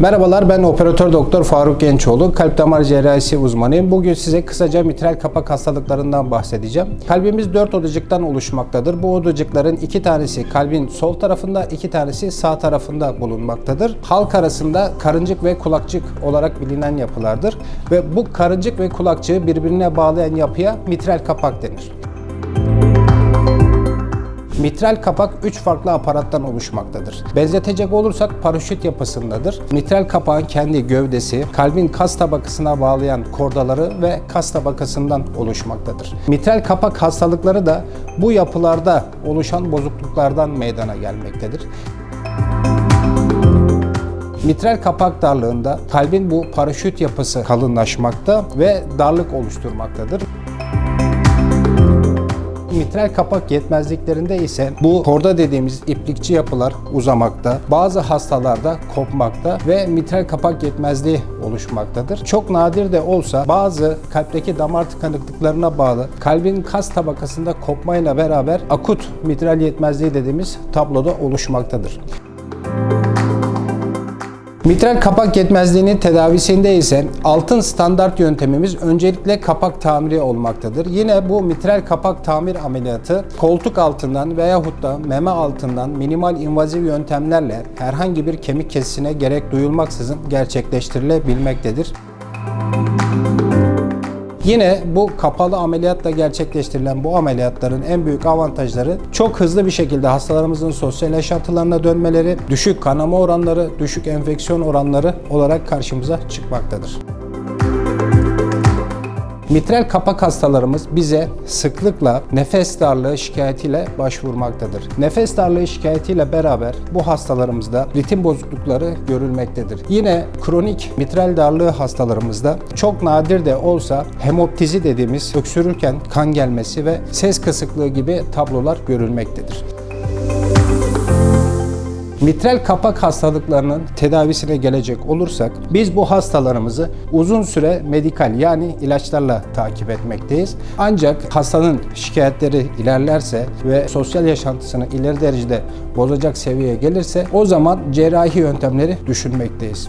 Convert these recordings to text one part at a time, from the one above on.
Merhabalar ben operatör doktor Faruk Gençoğlu. Kalp damar cerrahisi uzmanıyım. Bugün size kısaca mitral kapak hastalıklarından bahsedeceğim. Kalbimiz dört odacıktan oluşmaktadır. Bu odacıkların iki tanesi kalbin sol tarafında, iki tanesi sağ tarafında bulunmaktadır. Halk arasında karıncık ve kulakçık olarak bilinen yapılardır. Ve bu karıncık ve kulakçığı birbirine bağlayan yapıya mitral kapak denir. Mitral kapak 3 farklı aparattan oluşmaktadır. Benzetecek olursak paraşüt yapısındadır. Mitral kapağın kendi gövdesi, kalbin kas tabakasına bağlayan kordaları ve kas tabakasından oluşmaktadır. Mitral kapak hastalıkları da bu yapılarda oluşan bozukluklardan meydana gelmektedir. Mitral kapak darlığında kalbin bu paraşüt yapısı kalınlaşmakta ve darlık oluşturmaktadır. Mitral kapak yetmezliklerinde ise bu korda dediğimiz iplikçi yapılar uzamakta, bazı hastalarda kopmakta ve mitral kapak yetmezliği oluşmaktadır. Çok nadir de olsa bazı kalpteki damar tıkanıklıklarına bağlı kalbin kas tabakasında kopmayla beraber akut mitral yetmezliği dediğimiz tabloda oluşmaktadır. Mitral kapak yetmezliğinin tedavisinde ise altın standart yöntemimiz öncelikle kapak tamiri olmaktadır. Yine bu mitral kapak tamir ameliyatı koltuk altından veyahut da meme altından minimal invaziv yöntemlerle herhangi bir kemik kesisine gerek duyulmaksızın gerçekleştirilebilmektedir. Yine bu kapalı ameliyatla gerçekleştirilen bu ameliyatların en büyük avantajları çok hızlı bir şekilde hastalarımızın sosyal yaşantılarına dönmeleri, düşük kanama oranları, düşük enfeksiyon oranları olarak karşımıza çıkmaktadır. Mitral kapak hastalarımız bize sıklıkla nefes darlığı şikayetiyle başvurmaktadır. Nefes darlığı şikayetiyle beraber bu hastalarımızda ritim bozuklukları görülmektedir. Yine kronik mitral darlığı hastalarımızda çok nadir de olsa hemoptizi dediğimiz öksürürken kan gelmesi ve ses kısıklığı gibi tablolar görülmektedir. Mitral kapak hastalıklarının tedavisine gelecek olursak biz bu hastalarımızı uzun süre medikal yani ilaçlarla takip etmekteyiz. Ancak hastanın şikayetleri ilerlerse ve sosyal yaşantısını ileri derecede bozacak seviyeye gelirse o zaman cerrahi yöntemleri düşünmekteyiz.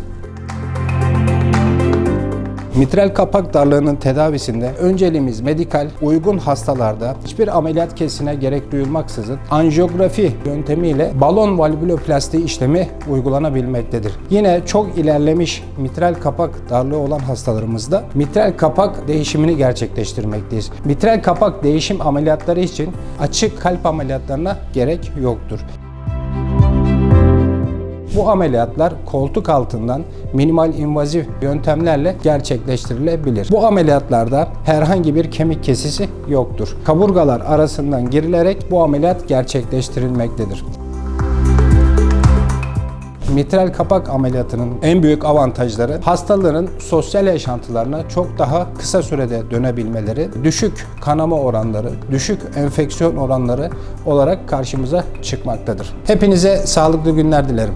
Mitral kapak darlığının tedavisinde önceliğimiz medikal, uygun hastalarda hiçbir ameliyat kesine gerek duyulmaksızın anjiyografi yöntemiyle balon valvuloplasti işlemi uygulanabilmektedir. Yine çok ilerlemiş mitral kapak darlığı olan hastalarımızda mitral kapak değişimini gerçekleştirmekteyiz. Mitral kapak değişim ameliyatları için açık kalp ameliyatlarına gerek yoktur. Bu ameliyatlar koltuk altından minimal invazif yöntemlerle gerçekleştirilebilir. Bu ameliyatlarda herhangi bir kemik kesisi yoktur. Kaburgalar arasından girilerek bu ameliyat gerçekleştirilmektedir. Mitral kapak ameliyatının en büyük avantajları hastaların sosyal yaşantılarına çok daha kısa sürede dönebilmeleri, düşük kanama oranları, düşük enfeksiyon oranları olarak karşımıza çıkmaktadır. Hepinize sağlıklı günler dilerim.